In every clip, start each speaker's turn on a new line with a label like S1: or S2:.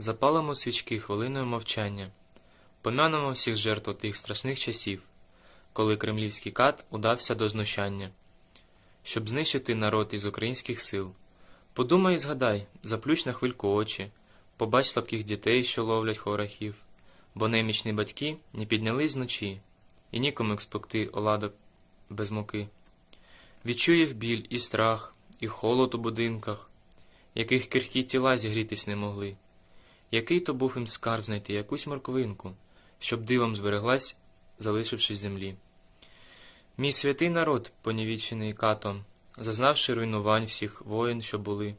S1: Запалимо свічки хвилиною мовчання, помянемо всіх жертв тих страшних часів, коли кремлівський кат удався до знущання, щоб знищити народ із українських сил. Подумай і згадай, заплющ на хвильку очі, побач слабких дітей, що ловлять хорахів, бо немічні батьки не піднялись вночі, і нікому експекти оладок без муки. Відчуй їх біль і страх, і холод у будинках, яких кирхкі тіла зігрітись не могли. Який то був їм скарб знайти якусь морквинку, щоб дивом збереглась, залишившись землі. Мій святий народ, понівічений катом, зазнавши руйнувань всіх воїн, що були.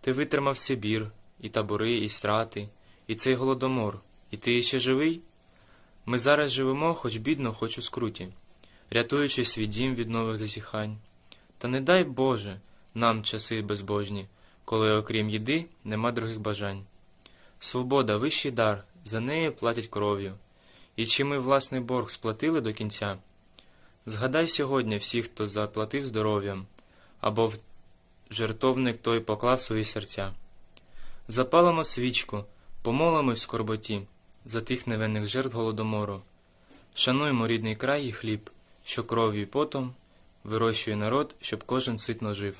S1: Ти витримав Сибір, і табори, і страти, і цей голодомор, і ти ще живий? Ми зараз живемо, хоч бідно, хоч у скруті, рятуючи свій дім від нових засіхань. Та не дай Боже нам часи безбожні, коли окрім їди нема других бажань. Свобода вищий дар, за неї платять кров'ю. І чи ми власний борг сплатили до кінця? Згадай сьогодні всіх, хто заплатив здоров'ям, або в жертовник той поклав свої серця. Запалимо свічку, помолимось в скорботі за тих невинних жертв голодомору. Шануймо рідний край і хліб, що кров'ю і потом вирощує народ, щоб кожен ситно жив.